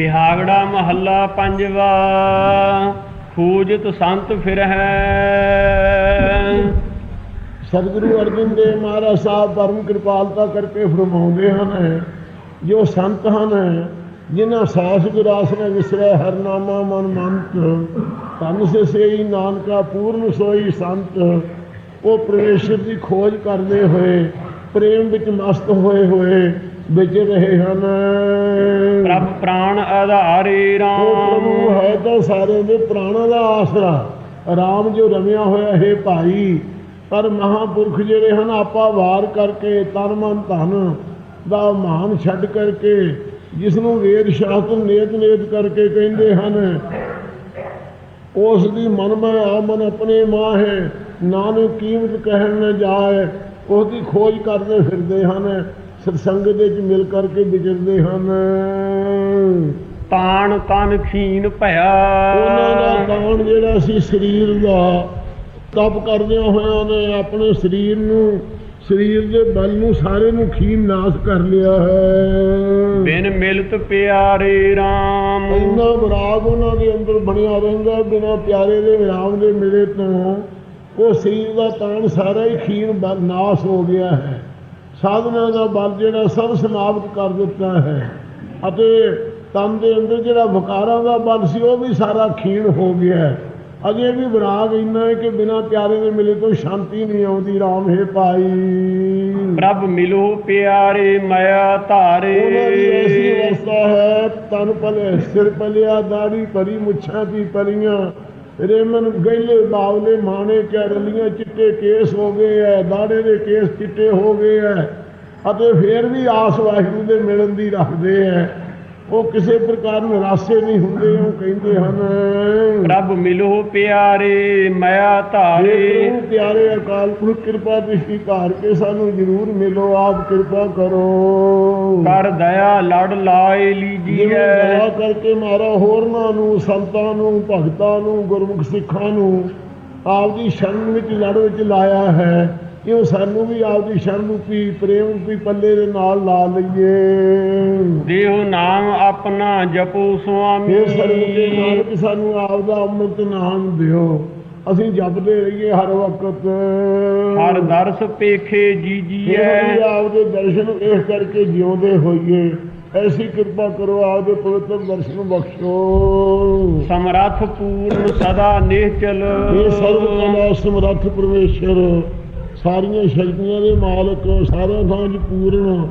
ਬਿਹਾਗੜਾ ਮਹੱਲਾ ਪੰਜਵਾ, ਖੂਜਤ ਸੰਤ ਫਿਰ ਸਤਿਗੁਰੂ ਅਰਜਨ ਦੇਵ ਮਹਾਰਾਜ ਸਾਹਿਬ ਪਰਮ ਕਿਰਪਾਲਤਾ ਕਰਕੇ ਫਰਮਾਉਂਦੇ ਹਨ, ਜੋ ਸੰਤ ਹਨ, ਜਿਨ੍ਹਾਂ ਸਾਸ ਗੁਰਾਸ ਨੇ ਵਿਸਰਿਆ ਹਰਨਾਮਾ ਮਨ ਮੰਤ ਤਨ ਸੇ ਸੇਈ ਨਾਨਕਾ ਪੂਰਨ ਸੋਈ ਸੰਤ, ਉਹ ਪ੍ਰਵੇਸ਼ਰ ਦੀ ਖੋਜ ਕਰਦੇ ਹੋਏ, ਪ੍ਰੇਮ ਵਿੱਚ ਮਸਤ ਹੋਏ ਹੋਏ ਵਿਚ ਰਹੇ ਹਨ। ਪ੍ਰਭ ਪ੍ਰਾਣ ਆਧਾਰੇ ਉਹ ਪ੍ਰਭੂ ਰਾਮ ਹੈ ਤਾਂ ਸਾਰੇ ਦੇ ਪ੍ਰਾਣਾਂ ਦਾ ਆਸਰਾ। ਰਾਮ ਜੋ ਰਮਿਆ ਹੋਇਆ ਹੈ ਭਾਈ ਪਰ ਮਹਾਪੁਰਖ ਜਿਹੜੇ ਹਨ ਆਪਾ ਵਾਰ ਕਰਕੇ ਤਨ ਮਨ ਧਨ ਦਾ ਮਾਨ ਛੱਡ ਕਰਕੇ ਜਿਸ ਨੂੰ ਵੇਦ ਸ਼ਾਸਤਰ ਨੇਤ ਨੇਤ ਕਰਕੇ ਕਹਿੰਦੇ ਹਨ ਉਸ ਦੀ ਮਨ ਮੈਂ ਆ ਮਨ ਆਪਣੇ ਮਾਹੇ ਨਾਨਕ ਕੀਮਤ ਕਹਿਣ ਨ ਜਾਏ ਉਸ ਦੀ ਖੋਜ ਕਰਦੇ ਫਿਰਦੇ ਹਨ। ਸਤਸੰਗ ਦੇ ਵਿੱਚ ਮਿਲ ਕਰਕੇ ਵਿਚਰਦੇ ਹਨ। ਤਾਣ ਤਨ ਖੀਨ ਭਇਆ। ਉਹਨਾਂ ਦਾ ਤਾਣ ਜਿਹੜਾ ਸੀ ਸਰੀਰ ਦਾ ਤਪ ਕਰਦਿਆਂ ਹੋਇਆਂ ਨੇ ਆਪਣੇ ਸਰੀਰ ਨੂੰ ਸਰੀਰ ਦੇ ਬਲ ਨੂੰ ਸਾਰੇ ਨੂੰ ਖੀਨ ਨਾਸ ਕਰ ਲਿਆ ਹੈ। ਬਿਨ ਮਿਲਤ ਪਿਆਰੇ ਰਾਮ। ਇੰਨਾ ਵਿਰਾਗ ਉਹਨਾਂ ਦੇ ਅੰਦਰ ਬਣਿਆ ਰਹਿੰਦਾ ਬਿਨਾਂ ਪਿਆਰੇ ਦੇ ਵਿਰਾਮ ਦੇ ਮਿਲੇ ਤੋਂ ਉਹ ਸਰੀਰ ਦਾ ਤਾਣ ਸਾਰਾ ਹੀ ਖੀਨ ਨਾਸ ਹੋ ਗਿਆ ਹੈ। ਸਾਧਨਾ ਦਾ ਬਲ ਜਿਹੜਾ ਸਭ ਸਮਾਪਤ ਕਰ ਦਿੱਤਾ ਹੈ। ਅਤੇ ਤਨ ਦੇ ਅੰਦਰ ਜਿਹੜਾ ਵਿਕਾਰਾਂ ਦਾ ਬਲ ਸੀ ਉਹ ਵੀ ਸਾਰਾ ਖੀਣ ਹੋ ਗਿਆ ਹੈ। ਅਜੇ ਵੀ ਵਿਰਾਗ ਇੰਨਾ ਹੈ ਕਿ ਬਿਨਾਂ ਪਿਆਰੇ ਦੇ ਮਿਲੇ ਤੋਂ ਸ਼ਾਂਤੀ ਨਹੀਂ ਆਉਂਦੀ। ਰਾਮ ਹੈ ਭਾਈ। ਪ੍ਰਭ ਮਿਲੋ ਪਿਆਰੇ ਮਾਇਆ ਧਾਰੇ। ਉਹਨਾਂ ਦੀ ਐਸੀ ਅਵਸਥਾ ਹੈ ਤਨ ਪਲੇ ਸਿਰ ਪਲਿਆ ਦਾੜੀ ਭਰੀ ਮੁੱਛਾਂ ਦੀ ਪਲੀਆਂ। ਰੇਮਨ ਗੈਲੇ ਬਾਵਲੇ ਮਾਣੇ ਕੈਰਲੀਆਂ ਚਿੱਟੇ ਕੇਸ ਹੋ ਗਏ ਐ, ਦਾੜੇ ਦੇ ਕੇਸ ਚਿੱਟੇ ਹੋ ਗਏ ਐ, ਅਤੇ ਫੇਰ ਵੀ ਆਸ ਵਾਹਿਗੁਰੂ ਦੇ ਮਿਲਣ ਦੀ ਰੱਖਦੇ ਐ। ਉਹ ਕਿਸੇ ਪ੍ਰਕਾਰ ਨਿਰਾਸ਼ੇ ਨਹੀਂ ਹੁੰਦੇ ਉਹ ਕਹਿੰਦੇ ਹਨ ਪ੍ਰਭ ਮਿਲੋ ਪਿਆਰੇ ਮਾਇਆ ਧਾਰੇ। ਪਿਆਰੇ ਅਕਾਲ ਪੁਰਖ ਕਿਰਪਾ ਦ੍ਰਿਸ਼ਟੀ ਧਾਰ ਕੇ ਸਾਨੂੰ ਜ਼ਰੂਰ ਮਿਲੋ ਆਪ ਕਿਰਪਾ ਕਰੋ। ਕਰ ਦਇਆ ਲੜ ਲਾਏ ਲੀਜੀਐ ਦਇਆ ਕਰਕੇ ਮਾਰਾ ਹੋਰਨਾਂ ਨੂੰ ਸੰਤਾਂ ਨੂੰ ਭਗਤਾਂ ਨੂੰ ਗੁਰਮੁਖ ਸਿੱਖਾਂ ਨੂੰ ਆਪ ਦੀ ਸ਼ਰਨ ਵਿੱਚ ਲੜ ਵਿੱਚ ਲਾਇਆ ਹੈ। ਇਉਂ ਸਾਨੂੰ ਵੀ ਆਪ ਦੀ ਸ਼ਰਨ ਰੂਪੀ ਪ੍ਰੇਮ ਰੂਪੀ ਪੱਲੇ ਦੇ ਨਾਲ ਲਾ ਲਈਏ। ਦੇਹੁ ਨਾਮ ਆਪਣਾ ਜਪੋ ਸੁਆਮੀ। ਇਹ ਸਰਬਤੇ ਨਾਨਕ ਸਾਨੂੰ ਆਪ ਦਾ ਅੰਮ੍ਰਿਤ ਨਾਮ ਦਿਓ। ਅਸੀਂ ਜਪਦੇ ਰਹੀਏ ਹਰ ਵਕਤ। ਹਰ ਦਰਸ ਪੇਖੇ ਇਹ ਜੀਜੀਐ ਆਪ ਦੇ ਦਰਸ਼ਨ ਇਸ ਕਰਕੇ ਜਿਉਂਦੇ ਹੋਈਏ। ਐਸੀ ਕਿਰਪਾ ਕਰੋ ਆਪ ਦੇ ਪਵਿੱਤਰ ਦਰਸ਼ਨ ਬਖਸ਼ੋ। ਸਮਰੱਥ ਪੂਰਨ ਸਦਾ ਨਿਹਚਲ। ਇਹ ਸਰਵ ਕਲਾ ਸਮਰੱਥ ਪਰਮੇਸ਼ਰ। ਸਾਰੀਆਂ ਸ਼ਕਤੀਆਂ ਦੇ ਮਾਲਕ ਸਾਰਿਆਂ ਥਾਂ 'ਚ ਪੂਰਨ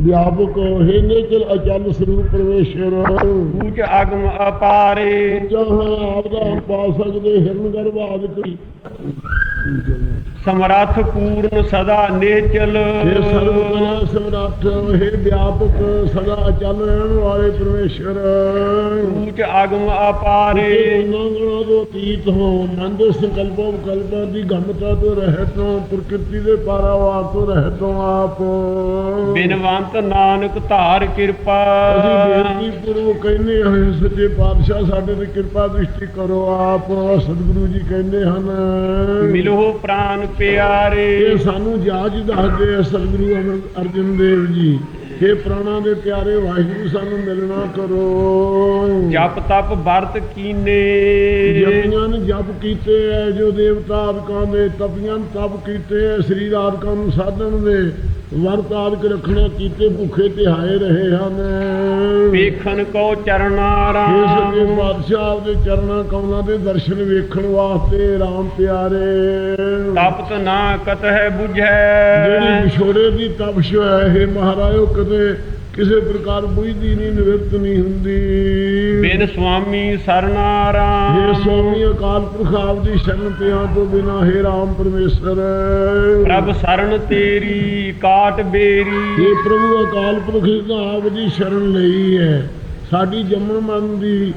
ਵਿਆਪਕ ਹੈ ਨਿਚਲ ਅਚਲ ਸਰੂਪ ਪਰਮੇਸ਼ਰ। ਉੱਚ ਅਗਮ ਅਪਾਰੇ। ਜਹਾਂ ਆਪ ਦਾ ਪਾ ਸਕਦੇ ਹਿਰਨ ਗਰਭ ਆਦਿ ਸਮਰੱਥ ਪੂਰਨ ਸਦਾ ਨਿਹਚਲ ਇਹ ਸਰਵ ਕਲਾ ਸਮਰੱਥ ਹੈ ਵਿਆਪਕ ਸਦਾ ਅਚਲ ਰਹਿਣ ਵਾਲੇ ਪਰਮੇਸ਼ਰ। ਉੱਚ ਅਗਮ ਅਪਾਰੇ। ਨਾਂਗਣਾ ਤੋਂ ਅਤੀਤ ਹੋ ਮਨ ਦੇ ਸੰਕਲਪਾਂ ਵਿਕਲਪਾਂ ਦੀ ਗਮਤਾ ਤੋਂ ਰਹਿਤ ਹੋ ਪ੍ਰਕਿਰਤੀ ਦੇ ਪਾਰਾਵਾਰ ਤੋਂ ਰਹਿਤ ਹੋ ਆਪ। ਬਿਨਵੰਤ ਨਾਨਕ ਧਾਰ ਕਿਰਪਾ। ਅਸੀਂ ਬੇਨਤੀ ਪੂਰਵਕ ਕਹਿੰਦੇ ਹੋਏ ਸੱਚੇ ਪਾਤਸ਼ਾਹ ਸਾਡੇ ਤੇ ਕਿਰਪਾ ਦ੍ਰਿਸ਼ਟੀ ਕਰੋ ਆਪ। ਸਤਿਗੁਰੂ ਜੀ ਕਹਿੰਦੇ ਹਨ। ਮਿਲੋ ਪ੍ਰਾਨ ਪਿਆਰੇ। ਇਹ ਸਾਨੂੰ ਜਾਜ ਦੱਸਦੇ ਆ ਸਤਿਗੁਰੂ ਅਮਰ ਅਰਜਨ ਦੇਵ ਜੀ। ਇਹ ਪ੍ਰਾਣਾ ਦੇ ਪਿਆਰੇ ਵਾਹਿਗੁਰੂ ਸਾਨੂੰ ਮਿਲਣਾ ਕਰੋ। ਜਪ ਤਪ ਵਰਤ ਕੀਨੇ। ਜਪੀਆਂ ਨੇ ਜਪ ਕੀਤੇ ਐ ਜੋ ਦੇਵਤਾ ਆਦਿਕਾਂ ਦੇ ਤਪੀਆਂ ਤਪ ਕੀਤੇ ਐ ਸਰੀਰ ਆਦਿਕਾਂ ਨੂੰ ਸਾਧਨ ਦੇ। ਵਰਤ ਆਦਿਕ ਰੱਖਣੇ ਕੀਤੇ ਭੁੱਖੇ ਤਿਹਾਏ ਰਹੇ ਹਨ। ਵੇਖਣ ਕੋ ਚਰਨਾ ਇਸ ਦੇ ਰਾਮ ਬਾਦਸ਼ਾਹ ਦੇ ਚਰਨਾਂ ਕਮਲਾਂ ਦੇ ਦਰਸ਼ਨ ਵੇਖਣ ਵਾਸਤੇ RAM ਪਿਆਰੇ। ਤਪਤ ਨਾ ਕਤ ਹੈ ਜਿਹੜੀ 부ਝੈ ਵਿਛੋੜੇ ਦੀ ਤਪਸ਼ ਹੈ ਇਹ ਮਹਾਰਾਜੋ ਕਦੇ ਕਿਸੇ ਪ੍ਰਕਾਰ ਬੁਝਦੀ ਨਹੀਂ ਨਿਵਰਤ ਨਹੀਂ ਹੁੰਦੀ। ਬਿਨ ਸੁਆਮੀ ਸਰਨਾ हे ਰਾਮ ਸਵਾਮੀ ਅਕਾਲ ਪੁਰਖ ਆਪ ਦੀ ਸ਼ਰਨ ਪਿਆ ਤੋਂ ਬਿਨਾ ਹੈ ਰਾਮ ਪਰਮੇਸ਼ਰ। ਪ੍ਰਭ ਸਰਨ ਤੇਰੀ ਕਾਟ ਬੇਰੀ। ਇਹ ਪ੍ਰਭੂ ਅਕਾਲ ਪੁਰਖ ਦਾ ਆਪ ਦੀ ਸ਼ਰਨ ਲਈ ਹੈ। ਸਾਡੀ ਜੰਮਣ ਮਰਨ ਦੀ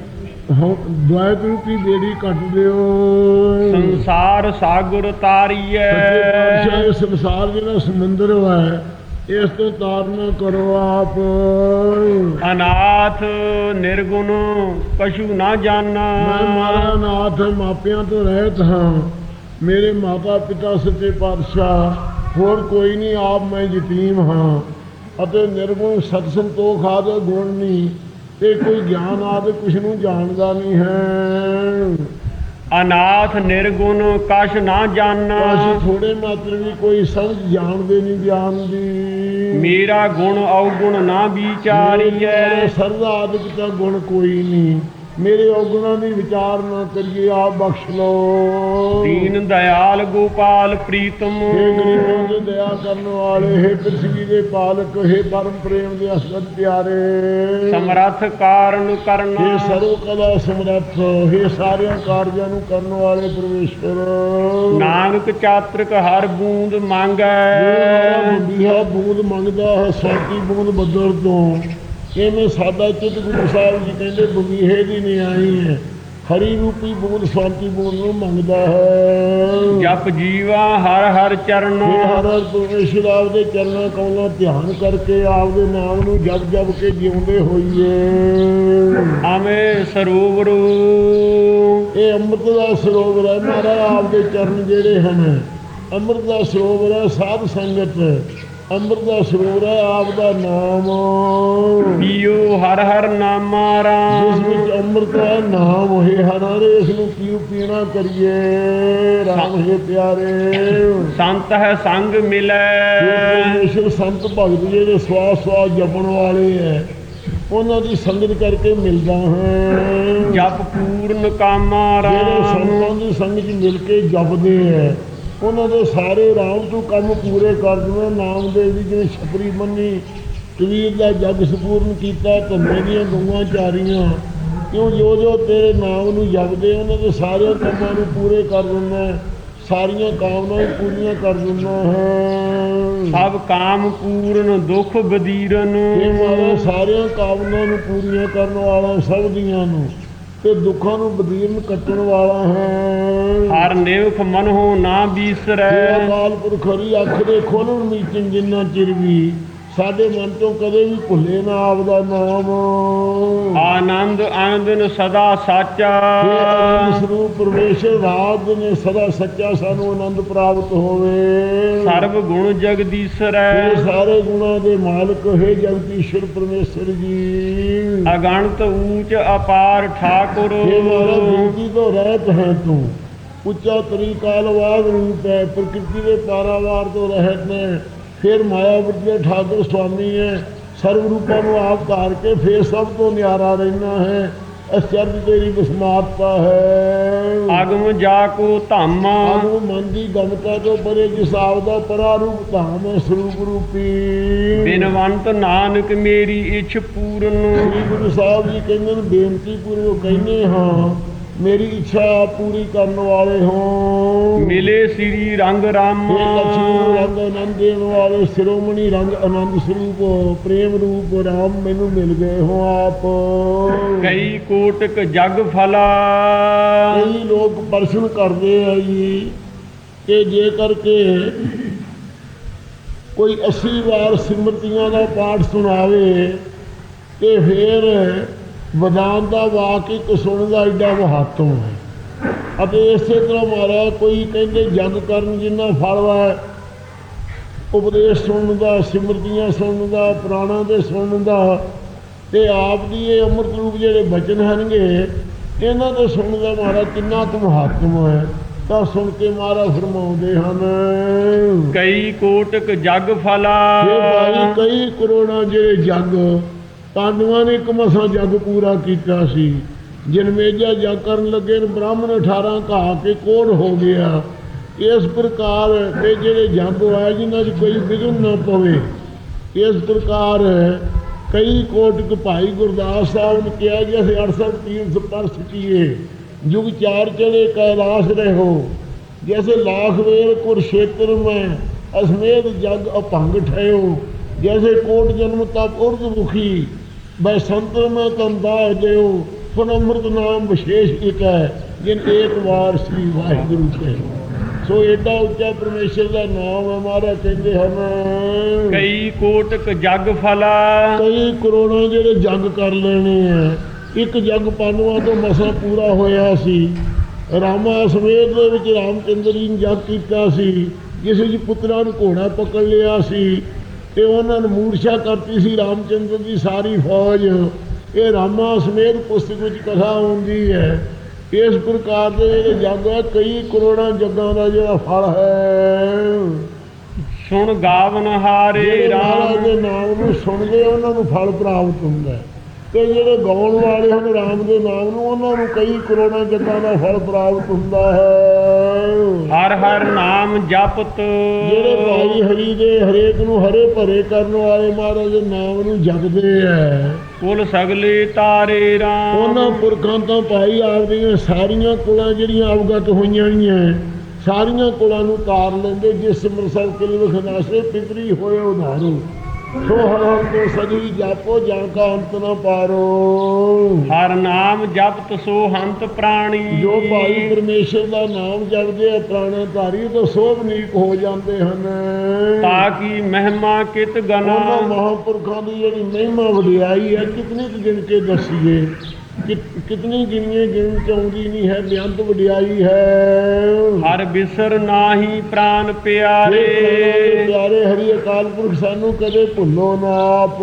ਦੁਆਇਤ ਰੂਪੀ ਬੇੜੀ ਕੱਟ ਦਿਓ। ਸੰਸਾਰ ਸਾਗਰ ਤਾਰੀਐ। ਸੱਚੇ ਪਾਤਸ਼ਾਹ ਇਹ ਸੰਸਾਰ ਜਿਹੜਾ ਸਮੁੰਦਰ ਹੈ ਇਸ ਤੋਂ ਤਾਰਨਾ ਕਰੋ ਆਪ। ਅਨਾਥ ਨਿਰਗੁਣ ਕਛੂ ਨਾ ਜਾਣਾ ਮੈਂ ਮਾਰਾ ਨਾਥ ਮਾਪਿਆਂ ਤੋਂ ਰਹਿਤ ਹਾਂ। ਮੇਰੇ ਮਾਤਾ ਪਿਤਾ ਸੱਚੇ ਪਾਤਸ਼ਾਹ ਹੋਰ ਕੋਈ ਨਹੀਂ ਆਪ ਮੈਂ ਯਤੀਮ ਹਾਂ। ਅਤੇ ਨਿਰਗੁਣ ਸਤ ਸੰਤੋਖ ਆਦਿ ਗੁਣ ਨਹੀਂ ਤੇ ਕੋਈ ਗਿਆਨ ਆਦਿ ਕੁਛ ਨੂੰ ਜਾਣਦਾ ਨਹੀਂ ਹੈ। ਅਨਾਥ ਨਿਰਗੁਣ ਕਛ ਨਾ ਜਾਣਾ। ਅਸੀਂ ਥੋੜੇ ਮਾਤਰ ਵੀ ਕੋਈ ਸਮਝ ਜਾਣਦੇ ਨਹੀਂ ਗਿਆਨ ਦੀ। ਮੇਰਾ ਗੁਣ ਔਗੁਣ ਨਾ ਵਿਚਾਰੀਐ। ਸਰਦਾ ਆਦਿਕ ਤਾਂ ਗੁਣ ਕੋਈ ਨਹੀਂ ਮੇਰੇ ਔਗੁਣਾਂ ਦੀ ਵਿਚਾਰ ਨਾ ਕਰੀਏ ਆਪ ਬਖਸ਼ ਲੋ ਦੀਨ ਦਇਆਲ ਗੋਪਾਲ ਪ੍ਰੀਤਮ। ਹੇ ਦਇਆ ਕਰਨ ਵਾਲੇ ਹੇ ਪ੍ਰਿਥਵੀ ਦੇ ਪਾਲਕ ਹੇ ਪਰਮ ਪ੍ਰੇਮ ਦੇ ਅਸਦ ਪਿਆਰੇ। ਸਮਰੱਥ ਕਾਰਨ ਹੇ ਕਰਨਾ ਸਰਵ ਕਲਾ ਸਮਰੱਥ ਹੇ ਸਾਰਿਆਂ ਕਾਰਜਾਂ ਨੂੰ ਕਰਨ ਵਾਲੇ ਪਰਮੇਸ਼ਵਰ। ਨਾਨਕ ਚਾਤ੍ਰਿਕ ਹਰ ਬੂੰਦ ਮੰਗੈ। ਬੰਦੀਹਾ ਬੂੰਦ ਮੰਗਦਾ ਹੈ ਸਾਤੀ ਬੂੰਦ ਬੱਦਲ ਤੋਂ। ਐਵੇਂ ਸਾਡਾ ਚਿੱਤ ਗੁਰੂ ਸਾਹਿਬ ਜੀ ਕਹਿੰਦੇ ਬੰਦੀਹੇ ਦੀ ਨਹੀਂ ਆਈ ਹੈ। ਹਰੀ ਰੂਪੀ ਬੂੰਦ ਸ਼ਾਂਤੀ ਬੂੰਦ ਨੂੰ ਮੰਗਦਾ ਹੈ। ਜਪ ਜੀਵਾ ਹਰ ਹਰ ਚਰਨ। ਹਰ ਹਰ ਪਰਮੇਸ਼ਰ ਆਪਦੇ ਚਰਨਾਂ ਕੌਲਾਂ ਧਿਆਨ ਕਰਕੇ ਆਪਦੇ ਨਾਮ ਨੂੰ ਜਪ ਜਪ ਕੇ ਜਿਉਂਦੇ ਹੋਈਏ। ਆਵੇਂ ਸਰੋਵਰ। ਇਹ ਅੰਮ੍ਰਿਤ ਦਾ ਸਰੋਵਰ ਹੈ। ਮਹਾਰਾਜ ਆਪਦੇ ਚਰਨ ਜਿਹੜੇ ਹਨ ਅੰਮ੍ਰਿਤ ਦਾ ਸਰੋਵਰ ਹੈ ਸਾਧ ਸੰਗਤ। ਅੰਮ੍ਰਿਤ ਦਾ ਸਰੋਵਰ ਹੈ ਆਪ ਦਾ ਨਾਮ। ਪੀਓ ਹਰ ਹਰ ਨਾਮਾ ਜਿਸ ਰਾਮ ਵਿੱਚ ਅੰਮ੍ਰਿਤ ਹੈ ਨਾਮ ਹੋਏ ਹਰ ਹਰ ਇਸ ਨੂੰ ਪੀਉ ਪੀਣਾ ਕਰੀਏ ਰਾਮ ਹੈ ਪਿਆਰੇ। ਸੰਤ ਹੈ ਸੰਗ ਮਿਲੈ। ਪਰਮੇਸ਼ਰ ਸੰਤ ਭਗਤ ਜਿਹੜੇ ਸਵਾਸ ਸਵਾਸ ਜਪਣ ਵਾਲੇ ਹੈ ਉਹਨਾਂ ਦੀ ਸੰਗਤ ਕਰਕੇ ਮਿਲਦਾ ਹੈ। ਜਪ ਪੂਰਨ ਕਾਮਾ ਜਿਹੜੇ ਰਾਮ। ਸੰਤਾਂ ਦੀ ਸੰਗਤ ਮਿਲ ਕੇ ਜਪਦੇ ਹੈ ਉਹਨਾਂ ਦੇ ਸਾਰੇ ਰਾਮ ਤੋਂ ਕੰਮ ਪੂਰੇ ਕਰ ਦਿੰਦੇ ਨਾਮਦੇਵ ਦੀ ਜਿਵੇਂ ਛਪਰੀ ਮੰਨੀ ਕਬੀਰ ਦਾ ਜਗ ਸਪੂਰਨ ਕੀਤਾ ਧੰਨੇ ਦੀਆਂ ਗਊਆਂ ਚਾਰੀਆਂ। ਕਿਉਂ ਜੋ ਜੋ ਤੇਰੇ ਨਾਮ ਨੂੰ ਜਪਦੇ ਉਹਨਾਂ ਦੇ ਸਾਰੇ ਕੰਮਾਂ ਨੂੰ ਪੂਰੇ ਕਰ ਦਿੰਦਾ ਸਾਰੀਆਂ ਕਾਮਨਾਵਾਂ ਵੀ ਪੂਰੀਆਂ ਕਰ ਦਿੰਦਾ ਹੈ। ਸਭ ਕਾਮ ਪੂਰਨ ਦੁਖ ਬਦੀਰਨ। ਇਹ ਸਾਰਿਆਂ ਕਾਮਨਾਵਾਂ ਨੂੰ ਪੂਰੀਆਂ ਕਰਨ ਵਾਲਾ ਸਭ ਦੀਆਂ ਨੂੰ। ਤੇ ਦੁੱਖਾਂ ਨੂੰ ਬਦੀਰਨ ਕੱਟਣ ਵਾਲਾ ਹੈ। ਹਰ ਨਿਵਖ ਮਨਹੁ ਨਾ ਜੇ ਬੀਸਰੈ ਅਕਾਲ ਪੁਰਖ ਅੱਖ ਦੇ ਖੋਲਣ ਮੀਚਣ ਜਿੰਨਾ ਚਿਰ ਵੀ। ਸਾਡੇ ਮਨ ਤੋਂ ਕਦੇ ਵੀ ਭੁੱਲੇ ਨਾ ਆਪਦਾ ਨਾਮ। ਆਨੰਦ ਆਨੰਦਨ ਸਦਾ ਸਾਚਾ। ਆਨੰਦ ਸਰੂਪ ਪਰਮੇਸ਼ਰ ਰਾਜ ਨੇ ਸਦਾ ਸੱਚਾ ਸਾਨੂੰ ਆਨੰਦ ਪ੍ਰਾਪਤ ਹੋਵੇ। ਸਰਬ ਗੁਣ ਜਗਦੀਸ਼ਰੈ ਇਹ ਸਾਰੇ ਗੁਣਾਂ ਦੇ ਮਾਲਕ ਹੈ ਜਗਦੀਸ਼ਰ ਪਰਮੇਸ਼ਰ ਜੀ। ਅਗਣਤ ਊਚ ਅਪਾਰ ਠਾਕੁਰ। ਇਹ ਮਾਰਾ ਬੇਨਤੀ ਤੋਂ ਰਹਿਤ ਹੈ ਤੂੰ। ਉੱਚਾ ਤਰੀਕਾਲਵਾਦ ਰੂਪ ਹੈ ਪ੍ਰਕਿਰਤੀ ਦੇ ਪਾਰਾਵਾਰ ਤੋਂ ਰਹਿਤ ਨੇ। ਫਿਰ ਮਾਇਆਵਤੀ ਦੇ ਠਾਕੁਰ ਸੁਆਮੀ ਹੈ। ਸਰਵ ਰੂਪਾਂ ਨੂੰ ਆਪ ਧਾਰ ਕੇ ਫਿਰ ਸਭ ਤੋਂ ਨਿਆਰਾ ਰਹਿਣਾ ਹੈ। ਅਚਰਜ ਤੇਰੀ ਬਿਸਮਾਰਤਾ ਹੈ। ਅਗਮ ਜਾ ਕੋ ਧਾਮਾ। ਆਨੂੰ ਮਨ ਦੀ ਗਮਤਾ ਤੋਂ ਪਰੇ ਜਿਸ ਆਪ ਦਾ ਪਰਾ ਰੂਪ ਧਾਮ ਹੈ ਸਰੂਪ ਰੂਪੀ। ਬਿਨਵੰਤ ਨਾਨਕ ਮੇਰੀ ਇੱਛ ਪੂਰਨ। ਸ੍ਰੀ ਗੁਰੂ ਸਾਹਿਬ ਜੀ ਕਹਿੰਦੇ ਨੇ ਬੇਨਤੀ ਪੂਰਵਕ ਕਹਿੰਦੇ ਹਾਂ ਮੇਰੀ ਇੱਛਾ ਪੂਰੀ ਕਰਨ ਵਾਲੇ ਹੋ ਮਿਲੇ ਸ੍ਰੀ ਰੰਗ ਰਾਮਾ ਲక్ష్ਮੀ ਰੰਗ ਆਨੰਦ ਦੇਣ ਵਾਲੇ ਸ਼੍ਰੋਮਣੀ ਰੰਗ ਆਨੰਦ ਸਰੂਪ ਪ੍ਰੇਮ ਰੂਪ ਰਾਮ ਮੈਨੂੰ ਮਿਲ ਗਏ ਹੋ ਆਪ। ਕਈ ਕੋਟਕ ਜਗ ਫਲਾ। ਕਈ ਲੋਕ ਪ੍ਰਸ਼ਨ ਕਰਦੇ ਆ ਜੀ ਕਿ ਜੇ ਕਰਕੇ ਕੋਈ 80 ਵਾਰ ਸਿਮਰਤੀਆਂ ਦਾ ਪਾਠ ਸੁਣਾਵੇ ਤੇ ਫਿਰ ਵਦਾਨ ਦਾ ਵਾਕ ਇੱਕ ਸੁਣਨ ਦਾ ਐਡਾ ਮਹੱਤਵ ਹੈ। ਅਤੇ ਇਸੇ ਤਰ੍ਹਾਂ ਮਾਰਾ ਕੋਈ ਕਹਿੰਦੇ ਜਗ ਕਰਨ ਜਿੰਨਾ ਫਲ ਹੈ ਉਪਦੇਸ਼ ਸੁਣਨ ਦਾ ਸਿਮਰਤੀਆਂ ਸੁਣਨ ਦਾ ਪੁਰਾਣਾਂ ਦੇ ਸੁਣਨ ਦਾ ਤੇ ਆਪ ਦੀ ਇਹ ਅੰਮ੍ਰਿਤ ਰੂਪ ਜਿਹੜੇ ਬਚਨ ਹਨਗੇ ਇਹਨਾਂ ਦੇ ਸੁਣਨ ਦਾ ਮਾਰਾ ਕਿੰਨਾ ਕੁ ਮਹੱਤਵ ਹੈ ਤਾਂ ਸੁਣ ਕੇ ਮਾਰਾ ਫਰਮਾਉਂਦੇ ਹਨ ਕਈ ਕੋਟਕ ਜਗ ਫਲਾ। ਇਹ ਭਾਈ ਕਈ ਕਰੋੜਾਂ ਜਿਹੜੇ ਜੱਗ ਪਾਂਡਵਾਂ ਨੇ ਇੱਕ ਮਸਾਂ ਜੱਗ ਪੂਰਾ ਕੀਤਾ ਸੀ। ਜਨਮੇਜਾ ਜੱਗ ਕਰਨ ਲੱਗੇ ਬ੍ਰਾਹਮਣ 18 ਕਹਾ ਕੇ ਕੋੜ ਹੋ ਗਿਆ। ਇਸ ਪ੍ਰਕਾਰ ਇਹ ਜਿਹੜੇ ਜੱਗ ਹੋਏ ਜਿਨ੍ਹਾਂ 'ਚ ਕੋਈ ਵਿਘਨ ਨਾ ਪਵੇ, ਇਸ ਪ੍ਰਕਾਰ ਕਈ ਕੋਟਕ ਭਾਈ ਗੁਰਦਾਸ ਸਾਹਿਬ ਨੇ ਕਿਹਾ ਕਿ ਅਸੀਂ 68 ਤੀਰਥ ਪਰਸ ਕੀਏ, ਜੁਗ ਚਾਰ ਚੜੇ ਕੈਲਾਸ਼ ਰਹੋ। ਜੈਸੇ ਲਾਖ ਵੇਰ ਕੁਰਸ਼ੇਤਰ ਮੈਂ, ਅਸਮੇਧ ਜਗ ਅਪੰਗ ਠਹਿਓ। ਜੈਸੇ ਕੋਟ ਜਨਮ ਤਪ ਉਰਦ ਮੁਖੀ, ਬੈ ਸੰਤਰ ਮੈਂ ਤੰਦਾ ਜਿਉ ਫਨ ਅੰਮ੍ਰਿਤ ਨਾਮ ਵਿਸ਼ੇਸ਼ ਇਕ ਹੈ ਜਿਨ ਏਕ ਵਾਰ ਸ੍ਰੀ ਵਾਹਿਗੁਰੂ ਕੇ। ਸੋ ਏਡਾ ਉੱਚਾ ਪਰਮੇਸ਼ਰ ਦਾ ਨਾਮ ਹੈ ਮਹਾਰਾਜ ਕਹਿੰਦੇ ਹਨ ਕਈ ਕੋਟਕ ਜਗ ਫਲਾ। ਕਈ ਕਰੋੜਾਂ ਜਿਹੜੇ ਜੱਗ ਕਰ ਲੈਣੇ ਆ। ਇੱਕ ਜੱਗ ਪਾਂਡਵਾਂ ਤੋਂ ਮਸਾਂ ਪੂਰਾ ਹੋਇਆ ਸੀ। ਰਾਮਾ ਸਮੇਤ ਦੇ ਵਿੱਚ ਰਾਮਚੰਦਰ ਜੀ ਨੇ ਜੱਗ ਕੀਤਾ ਸੀ ਜਿਸ ਵਿੱਚ ਪੁੱਤਰਾਂ ਨੂੰ ਘੋੜਾ ਪਕੜ ਲਿਆ ਸੀ ਤੇ ਉਹਨਾਂ ਨੂੰ ਮੂਰਛਾ ਕਰਤੀ ਸੀ ਰਾਮਚੰਦਰ ਦੀ ਸਾਰੀ ਫੌਜ। ਇਹ ਰਾਮਾ ਸਮੇਤ ਪੁਸਤਕ ਵਿੱਚ ਕਥਾ ਹੁੰਦੀ ਹੈ। ਇਸ ਪ੍ਰਕਾਰ ਦੇ ਜਿਹੜੇ ਜੱਗ ਹੈ ਕਈ ਕਰੋੜਾਂ ਜੱਗਾਂ ਦਾ ਜਿਹੜਾ ਫਲ ਹੈ। ਸੁਣ ਗਾਵਨ ਹਾਰੇ ਰਾਮ। ਦੇ ਨਾਮ ਨੂੰ ਸੁਣਦੇ ਆ, ਉਹਨਾਂ ਨੂੰ ਫਲ ਪ੍ਰਾਪਤ ਹੁੰਦਾ ਹੈ। ਤੇ ਜਿਹੜੇ ਗਾਉਣ ਵਾਲੇ ਹਨ ਰਾਮ ਦੇ ਨਾਮ ਨੂੰ ਉਹਨਾਂ ਨੂੰ ਕਈ ਕਰੋੜਾਂ ਜੱਗਾਂ ਦਾ ਫਲ ਪ੍ਰਾਪਤ ਹੁੰਦਾ ਹੈ। ਹਰ ਹਰ ਨਾਮ ਜਪਤ। ਜਿਹੜੇ ਭਾਈ ਹਰੀ ਦੇ ਹਰੇਕ ਨੂੰ ਹਰੇ ਭਰੇ ਕਰਨ ਵਾਲੇ ਮਹਾਰਾਜ ਦੇ ਨਾਮ ਨੂੰ ਜਪਦੇ ਐ ਕੁਲ ਸਗਲੇ ਤਾਰੇ ਰਾਮ। ਉਹਨਾਂ ਪੁਰਖਾਂ ਤੋਂ ਭਾਈ ਆਪਦੀਆਂ ਸਾਰੀਆਂ ਕੁਲਾਂ ਜਿਹੜੀਆਂ ਅਵਗਤ ਹੋਈਆਂ ਐ ਸਾਰੀਆਂ ਕੁਲਾਂ ਨੂੰ ਤਾਰ ਲੈਂਦੇ ਜਿਸ ਕਿਲ ਵਿਖਨਾਸੇ ਪਿਤਰੀ ਹੋਏ ਉਧਾਰੂ। ਸੋ ਹਰਿ ਤੋਂ ਸਦੀ ਜਾਪੋ ਜਾਂ ਕਾ ਅੰਤ ਨਾ ਪਾਰੋ। ਹਰ ਨਾਮ ਜਪਤ ਸੋ ਹੰਤ ਪ੍ਰਾਣੀ। ਜੋ ਭਾਈ ਪਰਮੇਸ਼ਰ ਦਾ ਨਾਮ ਜਪਦੇ ਆ ਪ੍ਰਾਣਾ ਧਾਰੀ ਤਾਂ ਸੋਭਨੀਕ ਹੋ ਜਾਂਦੇ ਹਨ। ਤਾਂ ਕੀ ਮਹਿਮਾ ਕਿਤ ਗਨਾ। ਉਹਨਾਂ ਮਹਾਂਪੁਰਖਾਂ ਦੀ ਜਿਹੜੀ ਮਹਿਮਾ ਵਡਿਆਈ ਹੈ ਕਿਤਨੀ ਕੁ ਗਿਣ ਕੇ ਦੱਸੀਏ। ਕਿਤਨੀ ਗਿਣੀਏ ਗਿਣ ਚ ਆਉਂਦੀ ਨਹੀਂ ਹੈ ਬੇਅੰਤ ਵਡਿਆਈ ਹੈ। ਹਰ ਬਿਸਰ ਨਾਹੀ ਪ੍ਰਾਨ ਪਿਆਰੇ। ਪਿਆਰੇ ਹਰੀ ਅਕਾਲ ਪੁਰਖ ਸਾਨੂੰ ਕਦੇ ਭੁੱਲੋ ਨਾ ਆਪ।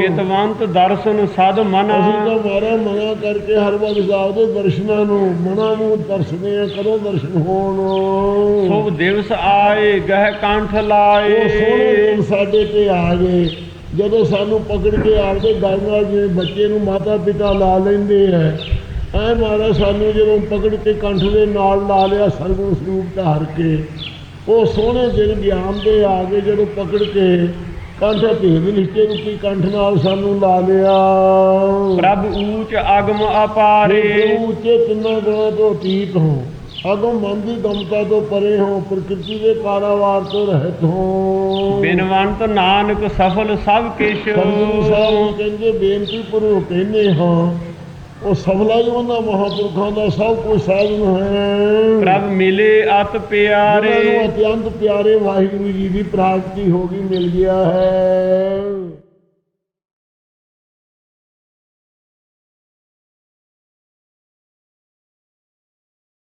ਚਿਤਵੰਤ ਦਰਸ਼ਨ ਸਦ ਮਨਾ। ਅਸੀਂ ਤਾਂ ਮਾਰਾ ਮਨਾ ਕਰਕੇ ਹਰ ਵਾਰ ਸਾਹਿਬ ਦੇ ਦਰਸ਼ਨਾਂ ਨੂੰ ਮਨਾ ਨੂੰ ਦਰਸ਼ਨੇ ਆ ਕਦੋਂ ਦਰਸ਼ਨ ਹੋਣ। ਸ਼ੁਭ ਦਿਵਸ ਆਏ ਗਹਿ ਕੰਠ ਉਹ ਸੋਹਣੇ ਲਾਏ ਦਿਨ ਸਾਡੇ ਤੇ ਆ ਗਏ। ਜਦੋਂ ਸਾਨੂੰ ਪਕੜ ਕੇ ਆਪਦੇ ਗਲ ਨਾਲ ਜਿਵੇਂ ਬੱਚੇ ਨੂੰ ਮਾਤਾ ਪਿਤਾ ਲਾ ਲੈਂਦੇ ਐ ਐ ਮਾਰਾ ਸਾਨੂੰ ਜਦੋਂ ਪਕੜ ਕੇ ਕੰਠ ਦੇ ਨਾਲ ਲਾ ਲਿਆ ਸਰਗੁਣ ਸਰੂਪ ਧਾਰ ਕੇ ਉਹ ਸੋਹਣੇ ਦਿਨ ਗਿਆਨ ਦੇ ਆ ਗਏ ਜਦੋਂ ਪਕੜ ਕੇ ਕੰਠ ਭੇਦ ਲਿਖੇ ਰੂਪੀ ਕੰਠ ਨਾਲ ਸਾਨੂੰ ਲਾ ਲਿਆ। ਪ੍ਰਭ ਊਚ ਅਗਮ ਅਪਾਰੇ। ਉੱਚੇ ਤਿੰਨਾਂ ਗੁਣਾਂ ਤੋਂ ਅਤੀਤ ਹੋ। ਅਗਮ ਮਨ ਦੀ ਗਮਤਾ ਤੋਂ ਪਰੇ ਹੋ ਪ੍ਰਕਿਰਤੀ ਦੇ ਕਾਰਾਵਾਰ ਤੋਂ ਰਹਿਤ ਹੋ। ਬਿਨਵੰਤ ਨਾਨਕ ਸਫਲ ਸਭ ਕਿਛ ਸਾਹਿਬ ਕਹਿੰਦੇ ਬੇਨਤੀ ਪੂਰਵਕ ਕਹਿੰਦੇ ਹਾਂ ਉਹ ਸਫਲਾ ਹੀ ਉਹਨਾਂ ਮਹਾਪੁਰਖਾਂ ਦਾ ਸਭ ਕੁਝ ਸਾਧਨ ਹੈ। ਪ੍ਰਭ ਮਿਲੇ ਅਤ ਪਿਆਰੇ। ਨੂੰ ਅਤਿਅੰਤ ਪਿਆਰੇ ਵਾਹਿਗੁਰੂ ਜੀ ਦੀ ਪ੍ਰਾਪਤੀ ਹੋ ਗਈ ਮਿਲ ਗਿਆ ਹੈ।